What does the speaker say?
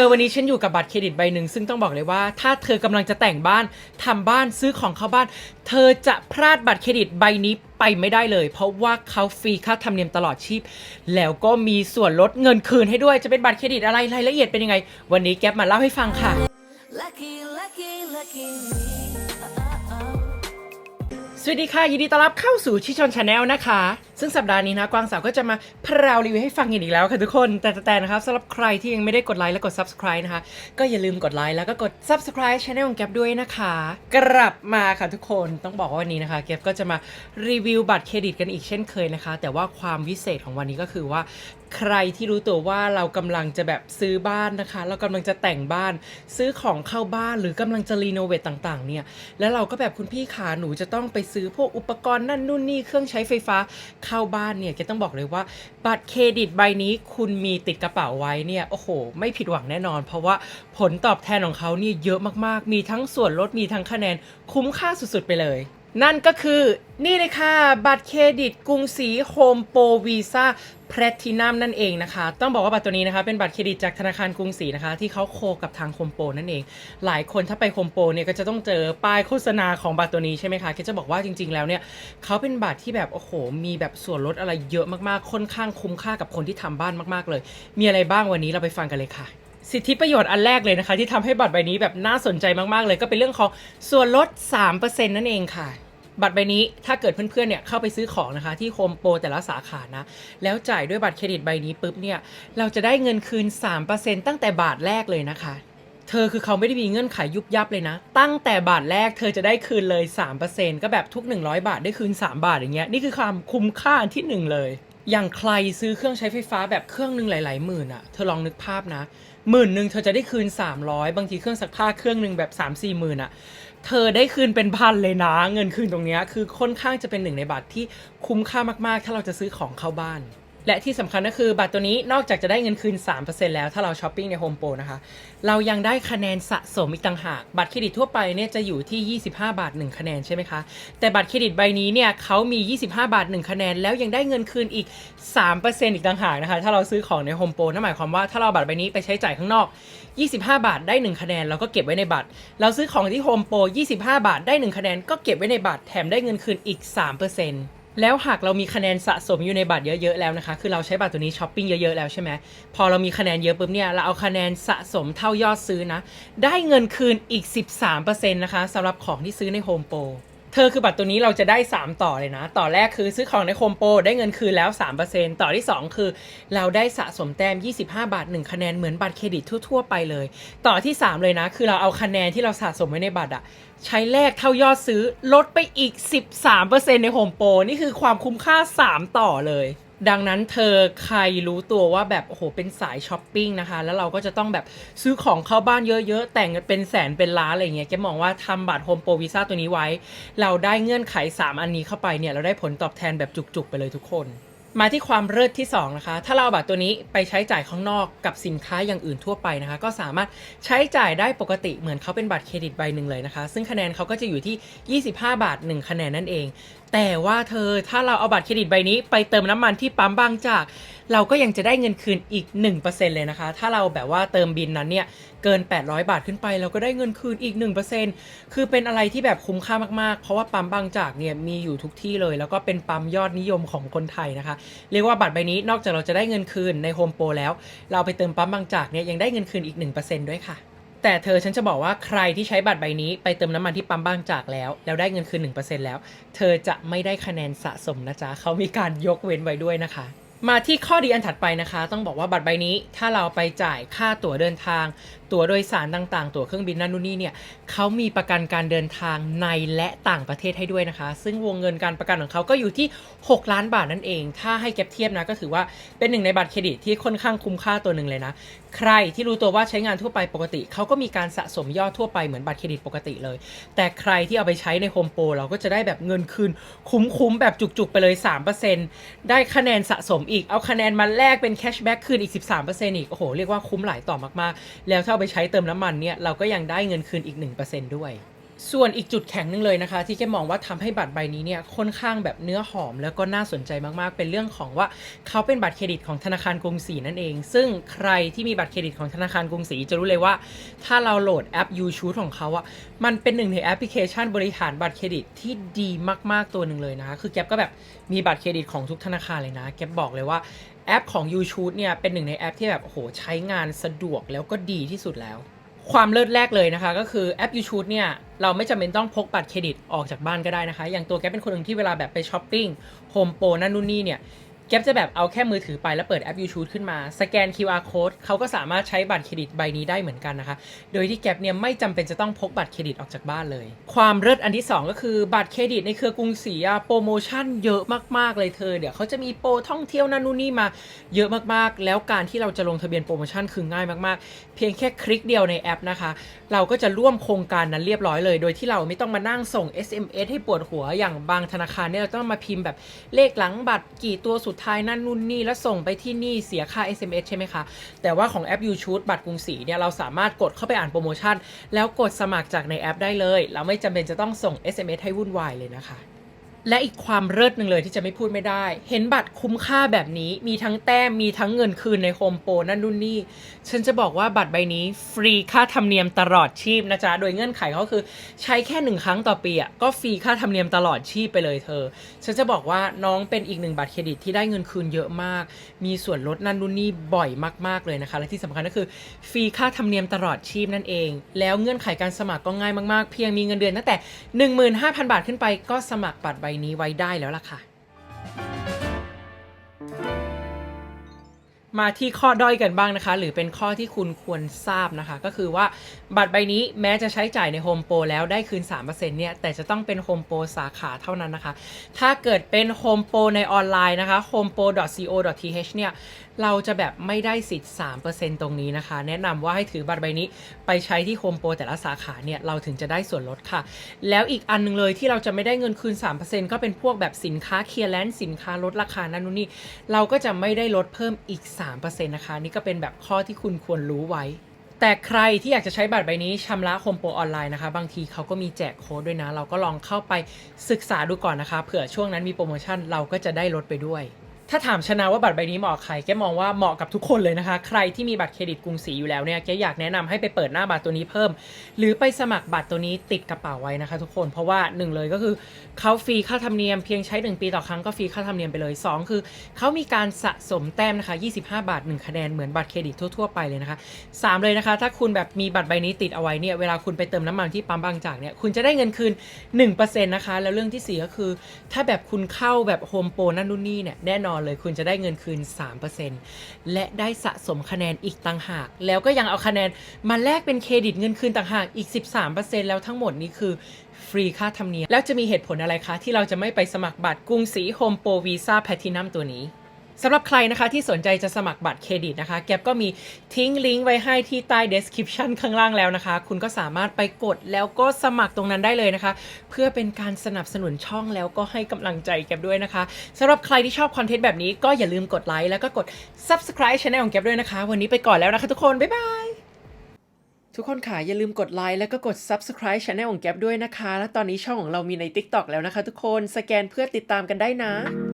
ธอวันนี้ฉันอยู่กับบัตรเครดิตใบหนึ่งซึ่งต้องบอกเลยว่า ถ้าเธอกำลังจะแต่งบ้านทำบ้านซื้อของเข้าบ้าน เธอจะพลาดบัตรเครดิตใบนี้ไปไม่ได้เลย เพราะว่าเขาฟรีค่าธรรมเนียมตลอดชีพ แล้วก็มีส่วนลดเงินคืนให้ด้วยจะเป็นบัตรเครดิตอะไรรายละเอียดเป็นยังไง วันนี้แก๊ปมาเล่าให้ฟังค่ะ Lucky, lucky, lucky me. สวัสดีค่ะ ยินดีต้อนรับเข้าสู่ชิชอนชาแนลนะคะ ซึ่งสัปดาห์นี้นะกวางสาวก็จะมาพราวรีวิวให้ฟังอีกแล้วค่ะทุกคน แต่แต่นะครับสำหรับใครที่ยังไม่ได้กดไลค์และกด subscribe นะคะ ก็อย่าลืมกดไลค์แล้วก็กด subscribe channel ของแก๊ปด้วยนะคะ กลับมาค่ะทุกคนต้องบอกว่าวันนี้นะคะแก๊ปก็จะมารีวิวบัตรเครดิตกันอีกเช่นเคยนะคะ แต่ว่าความวิเศษของวันนี้ก็คือว่าใครที่รู้ตัวว่าเรากำลังจะแบบซื้อบ้านนะคะ เรากำลังจะแต่งบ้านซื้อของเข้าบ้านหรือกำลังจะรีโนเวตต่างๆ เนี่ย แล้วเราก็แบบคุณพี่ขาหนูจะต้องไปซื้อพวกอุปกรณ์นั่นนู่นนี่เครื่องใช้ไฟฟ้าเข้าบ้านเนี่ยแกต้องบอกเลยว่า บัตรเครดิตใบนี้คุณมีติดกระเป๋าไว้เนี่ยโอ้โห ไม่ผิดหวังแน่นอน เพราะว่าผลตอบแทนของเขาเนี่ยเยอะมากๆ มีทั้งส่วนลดมีทั้งคะแนนคุ้มค่าสุดๆไปเลย นั่นก็คือนี่เลยค่ะ บัตรเครดิตกรุงศรีโฮมโปรวีซ่าแพลทินัมนั่นเองนะคะ ต้องบอกว่าบัตรตัวนี้นะคะเป็นบัตรเครดิตจากธนาคารกรุงศรีนะคะ ที่เขาโคกับทางโฮมโปรนั่นเอง หลายคนถ้าไปโฮมโปรเนี่ยก็จะต้องเจอป้ายโฆษณาของบัตรตัวนี้ใช่ไหมคะก็จะบอกว่าจริง ๆ แล้วเนี่ยเขาเป็นบัตรที่แบบโอ้โห มีแบบส่วนลดอะไรเยอะมากๆค่อนข้างคุ้มค่ากับคนที่ทำบ้านมากๆเลย มีอะไรบ้างวันนี้เราไปฟังกันเลยค่ะ สิทธิประโยชน์อันแรกเลยนะคะ ที่ทำให้บัตรใบนี้แบบน่าสนใจมากๆ เลยก็เป็นเรื่องของส่วนลด 3%นั่นเองค่ะ บัตรใบนี้ถ้าเกิดเพื่อนๆเนี่ยเข้าไปซื้อของนะคะ ที่โฮมโปรแต่ละสาขานะ แล้วจ่ายด้วยบัตรเครดิตใบนี้ปุ๊บเนี่ยเราจะได้เงินคืน 3%ตั้งแต่บาทแรกเลยนะคะเธอคือเขาไม่ได้มีเงื่อนไขยุบยับเลยนะ ตั้งแต่บาทแรกเธอจะได้คืนเลย 3%ก็แบบทุก 100 บาทได้คืน 3 บาทอย่างเงี้ยนี่คือความคุ้มค่าอันที่หนึ่งเลย อย่างใครซื้อเครื่องใช้ไฟฟ้าแบบเครื่องหนึ่งหลาย ๆ หมื่นอะเธอลองนึกภาพนะ หมื่นหนึ่งเธอจะได้คืน 300 บางทีเครื่องซักผ้าเครื่องหนึ่งแบบ 3 4หมื่นอะเธอได้คืนเป็นพันเลยนะ เงินคืนตรงนี้คือค่อนข้างจะเป็นหนึ่งในบัตรที่คุ้มค่ามากๆ ถ้าเราจะซื้อของเข้าบ้าน และที่สำคัญก็คือบัตรตัวนี้นอกจากจะได้เงินคืน 3%แล้วถ้าเราช้อปปิ้งในโฮมโปรนะคะ เรายังได้คะแนนสะสมอีกต่างหาก บัตรเครดิตทั่วไปเนี่ยจะอยู่ที่ 25 บาท 1 คะแนนใช่ไหมคะ แต่บัตรเครดิตใบนี้เนี่ยเขามี 25 บาท 1 คะแนน แล้วยังได้เงินคืนอีก 3%อีกต่างหากนะคะ ถ้าเราซื้อของในโฮมโปรนั่นหมายความว่าถ้าเราบัตรใบนี้ไปใช้จ่ายข้างนอก 25 บาทได้ 1 คะแนนเราก็เก็บไว้ในบัตร เราซื้อของที่โฮมโปร25 บาทได้ 1 คะแนนก็เก็บไว้ในบัตรแถมได้เงินคืนอีก 3% แล้วหากเรามีคะแนนสะสมอยู่ในบัตรเยอะๆแล้วนะคะ คือเราใช้บัตรตัวนี้ช้อปปิ้งเยอะๆแล้วใช่ไหมพอเรามีคะแนนเยอะปุ๊บเนี่ยเราเอาคะแนนสะสมเท่ายอดซื้อนะ ได้เงินคืนอีก 13%นะคะสำหรับของที่ซื้อในโฮมโปร เธอคือบัตรตัวนี้เราจะได้ 3 ต่อเลยนะ ต่อแรกคือซื้อของในโฮมโปรได้เงินคืนแล้ว 3%ต่อที่ 2 คือ เราได้สะสมแต้ม 25 บาท 1 คะแนนเหมือนบัตรเครดิตทั่ว ๆ ไปเลย ต่อที่ 3 เลยนะ คือเราเอาคะแนนที่เราสะสมไว้ในบัตรอะใช้แลกเท่ายอดซื้อลดไปอีก 13%ในโฮมโปรนี่คือความคุ้มค่า 3 ต่อเลย ดังนั้นเธอใครรู้ตัวว่าแบบโอ้โหเป็นสายช้อปปิ้งนะคะ แล้วเราก็จะต้องแบบซื้อของเข้าบ้านเยอะๆ แต่งเป็นแสนเป็นล้านอะไรเงี้ยแกมองว่าทำบัตรโฮมโปรวีซ่าตัวนี้ไว้ เราได้เงื่อนไข 3 อันนี้เข้าไปเนี่ย เราได้ผลตอบแทนแบบจุกๆ ไปเลยทุกคน มาที่ความเลิศที่ 2 นะคะ ถ้าเราเอาบัตรตัวนี้ไปใช้จ่ายข้างนอกกับสินค้าอย่างอื่นทั่วไปนะคะ ก็สามารถใช้จ่ายได้ปกติเหมือนเขาเป็นบัตรเครดิตใบหนึ่งเลยนะคะ ซึ่งคะแนนเขาก็จะอยู่ที่ 25 บาท 1 คะแนนนั่นเองแต่ว่าเธอถ้าเราเอาบัตรเครดิตใบนี้ไปเติมน้ำมันที่ปั๊มบางจาก เราก็ยังจะได้เงินคืนอีก 1%เลยนะคะ ถ้าเราแบบว่าเติมบินนั้นเนี่ยเกิน 800 บาทขึ้นไป เราก็ได้เงินคืนอีก 1%คือเป็นอะไรที่แบบคุ้มค่ามากๆ เพราะว่าปั๊มบางจากเนี่ยมีอยู่ทุกที่เลย แล้วก็เป็นปั๊มยอดนิยมของคนไทยนะคะ เรียกว่าบัตรใบนี้นอกจากเราจะได้เงินคืนในโฮมโปรแล้ว เราไปเติมปั๊มบางจากเนี่ยยังได้เงินคืนอีก 1%ด้วยค่ะ แต่เธอฉันจะบอกว่าใครที่ใช้บัตรใบนี้ไปเติมน้ำมันที่ปั๊มบางจากแล้ว แล้วได้เงินคืน1%แล้ว เธอจะไม่ได้คะแนนสะสมนะจ๊ะเขามีการยกเว้นไว้ด้วยนะคะ มาที่ข้อดีอันถัดไปนะคะ ต้องบอกว่าบัตรใบนี้ถ้าเราไปจ่ายค่าตั๋วเดินทาง ตั๋วโดยสารต่างๆ ตั๋วเครื่องบินนั่นนู่นนี่เนี่ยเขามีประกันการเดินทางในและต่างประเทศให้ด้วยนะคะ ซึ่งวงเงินการประกันของเขาก็อยู่ที่ 6 ล้านบาทนั่นเอง ถ้าให้เก็บเทียบนะก็ถือว่าเป็นหนึ่งในบัตรเครดิตที่ค่อนข้างคุ้มค่าตัวหนึ่งเลยนะใครที่รู้ตัวว่าใช้งานทั่วไปปกติ เขาก็มีการสะสมยอดทั่วไปเหมือนบัตรเครดิตปกติเลย แต่ใครที่เอาไปใช้ในโฮมโปรเราก็จะได้แบบเงินคืน คุ้มๆ แบบจุกๆ ไปเลย 3%ได้คะแนนสะสมอีก เอาคะแนนมาแลกเป็นแคชแบ็กคืนอีก 13%อีก โอ้โห เรียกว่าคุ้มหลายต่อมากๆ แล้วถ้าเอาไปใช้เติมน้ำมันเนี่ย เราก็ยังได้เงินคืนอีก 1%ด้วย ส่วนอีกจุดแข็งหนึ่งเลยนะคะ ที่แกมองว่าทำให้บัตรใบนี้เนี่ยค่อนข้างแบบเนื้อหอมแล้วก็น่าสนใจมากๆ เป็นเรื่องของว่าเขาเป็นบัตรเครดิตของธนาคารกรุงศรีนั่นเอง ซึ่งใครที่มีบัตรเครดิตของธนาคารกรุงศรีจะรู้เลยว่า ถ้าเราโหลดแอป u c h o o t ของเขาอะมันเป็นหนึ่งในแอปพลิเคชันบริหารบัตรเครดิตที่ดีมากๆตัวหนึ่งเลยนะคะคือแกก็แบบมีบัตรเครดิตของทุกธนาคารเลยนะแกบอกเลยว่าแอปของ u c h o o t เนี่ยเป็นหนึ่งในแอปที่แบบโอ้โหใช้งานสะดวกแล้วก็ดีที่สุดแล้ว ความเลิศแรกเลยนะคะ ก็คือแอป YouTube เนี่ยเราไม่จำเป็นต้องพกบัตรเครดิตออกจากบ้านก็ได้นะคะ อย่างตัวแกเป็นคนหนึ่งที่เวลาแบบไปช้อปปิ้งโฮมโปรนั่นนู่นนี่เนี่ย แกปจะแบบเอาแค่มือถือไปแล้วเปิดแอป u c h o o t ขึ้นมา สแกน QR code เขาก็สามารถใช้บัตรเครดิตใบนี้ได้เหมือนกันนะคะ โดยที่แกปเนี่ยไม่จำเป็นจะต้องพกบัตรเครดิตออกจากบ้านเลย ความเลิศอันที่ 2 ก็คือบัตรเครดิตในเครือกรุงศรีอะโปรโมชั่นเยอะมากๆเลยเธอ เดี๋ยวเขาจะมีโปรท่องเที่ยวนั่นนู่นนี่มาเยอะมากๆ แล้วการที่เราจะลงทะเบียนโปรโมชั่นคือง่ายมากๆ เพียงแค่คลิกเดียวในแอปนะคะ เราก็จะร่วมโครงการนั้นเรียบร้อยเลย โดยที่เราไม่ต้องมานั่งส่ง SMS ให้ปวดหัวอย่างบางธนาคารเนี่ยเราต้องมาพิมพ์แบบเลขหลังบัตรกี่ตัวสุดท้ายนั่นนู่นนี่แล้วส่งไปที่นี่เสียค่า SMS ใช่ไหมคะ แต่ว่าของแอปยูชูดบัตรกรุงศรีเนี่ยเราสามารถกดเข้าไปอ่านโปรโมชั่น แล้วกดสมัครจากในแอปได้เลย เราไม่จำเป็นจะต้องส่ง SMS ให้วุ่นวายเลยนะคะ และอีกความเลิศหนึ่งเลยที่จะไม่พูดไม่ได้ เห็นบัตรคุ้มค่าแบบนี้ มีทั้งแต้ม มีทั้งเงินคืนในโฮมโปรนั่นนู่นนี่ ฉันจะบอกว่าบัตรใบนี้ ฟรีค่าธรรมเนียมตลอดชีพนะจ๊ะ โดยเงื่อนไขเขาคือใช้แค่หนึ่งครั้งต่อปีอะก็ฟรีค่าธรรมเนียมตลอดชีพไปเลยเธอ ฉันจะบอกว่าน้องเป็นอีกหนึ่งบัตรเครดิตที่ได้เงินคืนเยอะมาก มีส่วนลดนั่นนู่นนี่บ่อยมากๆเลยนะคะ และที่สำคัญก็คือฟรีค่าธรรมเนียมตลอดชีพนั่นเอง แล้วเงื่อนไขการสมัครก็ง่ายมากๆ เพียงมีเงินเดือนตั้งแต่ 15,000 บาทขึ้นไปก็สมัครบัตรใบนี้ไว้ได้แล้วล่ะค่ะ มาที่ข้อด้อยกันบ้างนะคะ หรือเป็นข้อที่คุณควรทราบนะคะ ก็คือว่าบัตรใบนี้แม้จะใช้จ่ายในโฮมโปรแล้วได้คืน 3%เนี่ย แต่จะต้องเป็นโฮมโปรสาขาเท่านั้นนะคะ ถ้าเกิดเป็นโฮมโปรในออนไลน์นะคะ homepro.co.th เนี่ย เราจะแบบไม่ได้สิทธิ์ 3%ตรงนี้นะคะ แนะนำว่าให้ถือบัตรใบนี้ไปใช้ที่โฮมโปรแต่ละสาขาเนี่ยเราถึงจะได้ส่วนลดค่ะ แล้วอีกอันหนึงเลยที่เราจะไม่ได้เงินคืน 3%ก็เป็นพวกแบบสินค้าเคลียร์แลนซ์สินค้าลดราคานั่นนู่นนี่เราก็จะไม่ได้ลดเพิ่มอีก 3%นะคะ นี่ก็เป็นแบบข้อที่คุณควรรู้ไว้แต่ใครที่อยากจะใช้บัตรใบนี้ชำระโฮมโปรออนไลน์นะคะ บางทีเขาก็มีแจกโค้ดด้วยนะ เราก็ลองเข้าไปศึกษาดูก่อนนะคะ เผื่อช่วงนั้นมีโปรโมชั่นเราก็จะได้ลดไปด้วย ถ้าถามชนะว่าบัตรใบนี้เหมาะใครแกมองว่าเหมาะกับทุกคนเลยนะคะ ใครที่มีบัตรเครดิตกรุงศรีอยู่แล้วเนี่ยแกอยากแนะนำให้ไปเปิดหน้าบัตรตัวนี้เพิ่ม หรือไปสมัครบัตรตัวนี้ติดกระเป๋าไว้นะคะ ทุกคนเพราะว่าหนึ่งเลยก็คือเขาฟรีค่าธรรมเนียมเพียงใช้ 1 ปีต่อครั้งก็ฟรีค่าธรรมเนียมไปเลย 2 คือเขามีการสะสมแต้มนะคะ 25 บาท 1 คะแนนเหมือนบัตรเครดิตทั่วๆไปเลยนะคะ 3 เลยนะคะ ถ้าคุณแบบมีบัตรใบนี้ติดเอาไว้เนี่ยเวลาคุณไปเติมน้ำมันที่ปั๊มบางจากเนี่ยคุณจะได้เงินคืน1%นะคะแล้วเรื่องที่สี่ก็คือ ถ้าแบบคุณเข้าแบบโฮมโปรนั่นนู่นนี่เนี่ยแน่นอนเลย คุณจะได้เงินคืน 3%และได้สะสมคะแนนอีกต่างหาก แล้วก็ยังเอาคะแนนมาแลกเป็นเครดิตเงินคืนต่างหากอีก 13%แล้วทั้งหมดนี้คือฟรีค่าธรรมเนียมแล้วจะมีเหตุผลอะไรคะ ที่เราจะไม่ไปสมัครบัตรกรุงศรีโฮมโปรวีซ่าแพทินัมตัวนี้ สำหรับใครนะคะที่สนใจจะสมัครบัตรเครดิตนะคะ แกปก็มีทิ้งลิงก์ไว้ให้ที่ใต้ description ข้างล่างแล้วนะคะ คุณก็สามารถไปกดแล้วก็สมัครตรงนั้นได้เลยนะคะ เพื่อเป็นการสนับสนุนช่องแล้วก็ให้กำลังใจแกปด้วยนะคะสำหรับใครที่ชอบคอนเทนต์แบบนี้ก็อย่าลืมกดไลค์แล้วก็กด subscribe channel ของแกปด้วยนะคะ วันนี้ไปก่อนแล้วนะคะทุกคน บ๊ายบาย ทุกคนค่ะอย่าลืมกดไลค์แล้วก็กด subscribe channel ของแกปด้วยนะคะ และตอนนี้ช่องของเรามีใน TikTok แล้วนะคะ ทุกคนสแกนเพื่อติดตามกันได้นะ